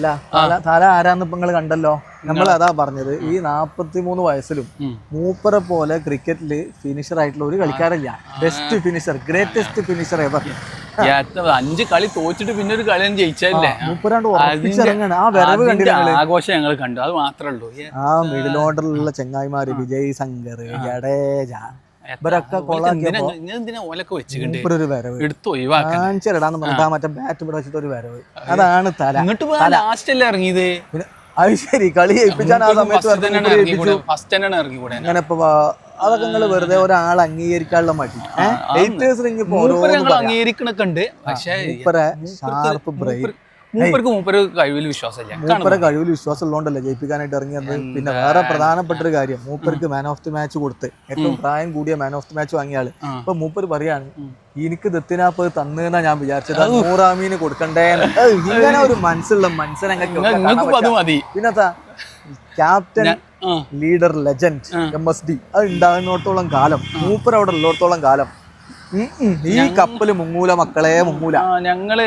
അല്ല തല തല ആരാന്ന് ഇപ്പൊ നിങ്ങൾ കണ്ടല്ലോ? നമ്മൾ അതാ പറഞ്ഞത് ഈ നാപ്പത്തി മൂന്ന് വയസ്സിലും മൂപ്പറെ പോലെ ക്രിക്കറ്റിൽ ഫിനിഷർ ആയിട്ടുള്ള ഒരു കളിക്കാരല്ല best finisher greatest finisher ever അഞ്ച് കളി തോച്ചിട്ട് പിന്നെ ഒരു കളി ജയിച്ചല്ലേ? ആഘോഷം ഞങ്ങൾ കണ്ടു. അത് മാത്രമേ ഉള്ളൂ. ആ മിഡിൽ ഓർഡറിലുള്ള ചെങ്ങായിമാര് വിജയ് ശങ്കർ ജഡേജ. ഇവരൊക്കെ കൊളാക്കിയപ്പോ മറ്റേ ബാറ്റ് ഇവിടെ വെച്ചിട്ട് ഒരു വരവ്. അതാണ് തല. ഇങ്ങോട്ട് പോയാ ലാസ്റ്റ് അല്ലേ ഇറങ്ങിയത്? അത് ശരി കളി ആ സമയത്ത് അങ്ങനെ ഇപ്പൊ അതൊക്കെ നിങ്ങൾ വെറുതെ ഒരാൾ അംഗീകരിക്കാനുള്ള മടി. അംഗീകരിക്കണൊക്കെ ഉണ്ട്. പക്ഷേ ഇപ്പറേ ഷാർപ്പ് മൂപ്പര്- മൂപ്പർക്ക് മൂപ്പര് കഴിവിൽ വിശ്വാസമില്ല. മൂപ്പരെ കഴിവിൽ വിശ്വാസം ഉള്ളതുകൊണ്ടല്ലേ ജയിപ്പിക്കാനായിട്ട് ഇറങ്ങിയത്? പിന്നെ വേറെ പ്രധാനപ്പെട്ട ഒരു കാര്യം. മൂപ്പർക്ക് മാൻ ഓഫ് ദി മാച്ച് കൊടുത്ത്. ഏറ്റവും പ്രായം കൂടിയ മാൻ ഓഫ് ദി മാച്ച് വാങ്ങിയ ആൾ ആ. ഇപ്പൊ മൂപ്പര് പറയാണ് എനിക്ക് ദത്തിനാപ്പ് തന്നെന്നാ ഞാൻ വിചാരിച്ചത്. നൂറാമീന് കൊടുക്കണ്ടേ ഇങ്ങനെ ഒരു മനസ്സുള്ള മതി. പിന്നെത്താ captain leader legend M S D അത് ഉണ്ടാകുന്നിടത്തോളം കാലം മൂപ്പർ അവിടെ ഉള്ളിടത്തോളം കാലം. ഈ കപ്പൽ മുങ്ങൂല മക്കളെ മുങ്ങൂല. ഞങ്ങൾ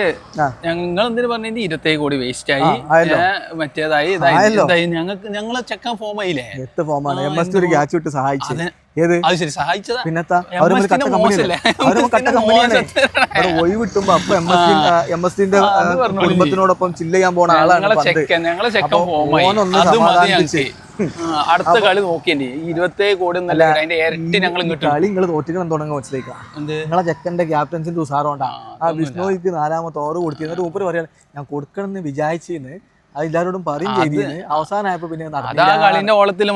ഞങ്ങൾ എന്തിനു പറഞ്ഞു ഇരുപത്തേഴ് കോടി വേസ്റ്റ് ആയി. മറ്റേതായി ഇതായി. ഞങ്ങൾക്ക് ഞങ്ങളെ ചെക്കൻ ഫോം ആയില്ലേ? എത്ര ഫോമാണ് എം എസ് ഒരു ക്യാച്ച് വിട്ട് സഹായിച്ചു. ഏത്? അത് ശരി സഹായിച്ചതാ. പിന്നെത്താ എം അവർ കട്ട ഡിന്റെ കമ്പനിയല്ലേ മോശമല്ലേ? അവർ കട്ട എം എസ് കമ്പനിയാണ് ഡിന്റെ അവിടെ ഒഴിവിട്ടുമ്പോ അപ്പൊ എം എസ് എം എസ് പറഞ്ഞോളൂ. കുടുംബത്തിനോടൊപ്പം ചില്ല ചെയ്യാൻ പോണ ആളാണ് ഞങ്ങളെ ചെക്കൻ ഞങ്ങളെ ചെക്കൻ അപ്പൊ ഫോമായി അടുത്ത കളി നോക്കിയേ ഇരുപത്തേഴ് കോടി എന്നല്ല അതിന്റെ ഇരട്ടി ഞങ്ങൾ കളി നിങ്ങൾ തോറ്റിക്കണം തുടങ്ങാൻ വെച്ചേക്കാം നിങ്ങളെ ചെക്കന്റെ ക്യാപ്റ്റൻസിന്റെ ഉസാറുണ്ടാ ആ വിഷ്ണുക്ക് നാലാമത്തെ ഓറ് കൊടുത്തു. എന്നിട്ട് മൂപ്പര് പറയാണ് ഞാൻ കൊടുക്കണം എന്ന് വിചാരിച്ചിന്ന്. അത് എല്ലാരോടും പറയും ചെയ്തിന് അവസാനമായപ്പോ പിന്നെ കളിന്റെ ഓളത്തിൽ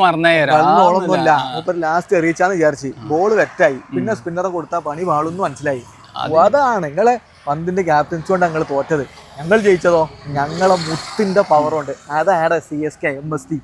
മൂപ്പര് ലാസ്റ്റ് എറിയിച്ചാന്ന് വിചാരിച്ച്. ബോൾ വെറ്റായി. പിന്നെ സ്പിന്നറെ കൊടുത്താൽ പണി വാളൊന്നും മനസ്സിലായി. അതാണ് നിങ്ങളെ പന്തിന്റെ ക്യാപ്റ്റൻസി കൊണ്ട് ഞങ്ങൾ തോറ്റത്. ഞങ്ങൾ ജയിച്ചതോ? ഞങ്ങളെ മുത്തിന്റെ പവറുണ്ട് അതാണ് C S K M S T